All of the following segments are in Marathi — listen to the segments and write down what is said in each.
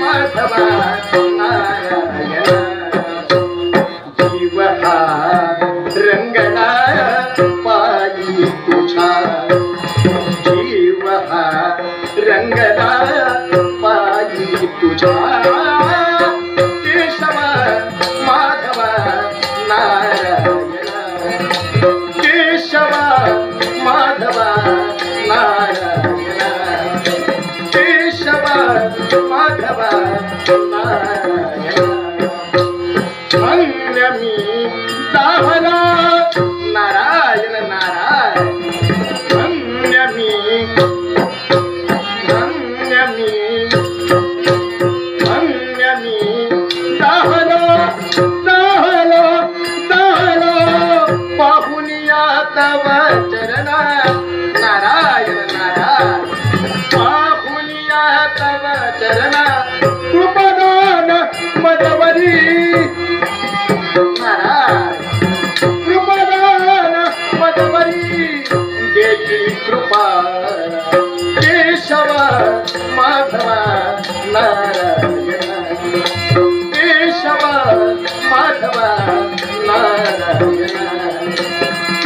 माधवा नारायण जीव हा रंगना पायी तुझा जीव हा रंगला पायी तुझा. మాధవ మన్నమి దాహర నారాయణ నారాయణ మన్నమి మన్నమి మన్నమి దాహర దాహర దాహర బాహునియా తవ చరణ चरण. कृपदान मदवरी. कृपदान मदवरी. देई कृपा. केशव माधव नारायण. केशव माधव नारायण.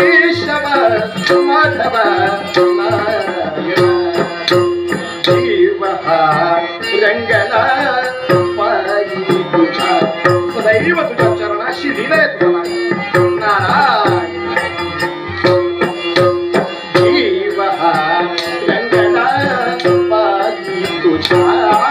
केशव माधव नारायण. जीव हा रंगला पायी तुझ्या. सदैव तुझ्या चरणाशी लिहिलंय तुझा नारायण. जीव हा रंगला पायी तुझ्या.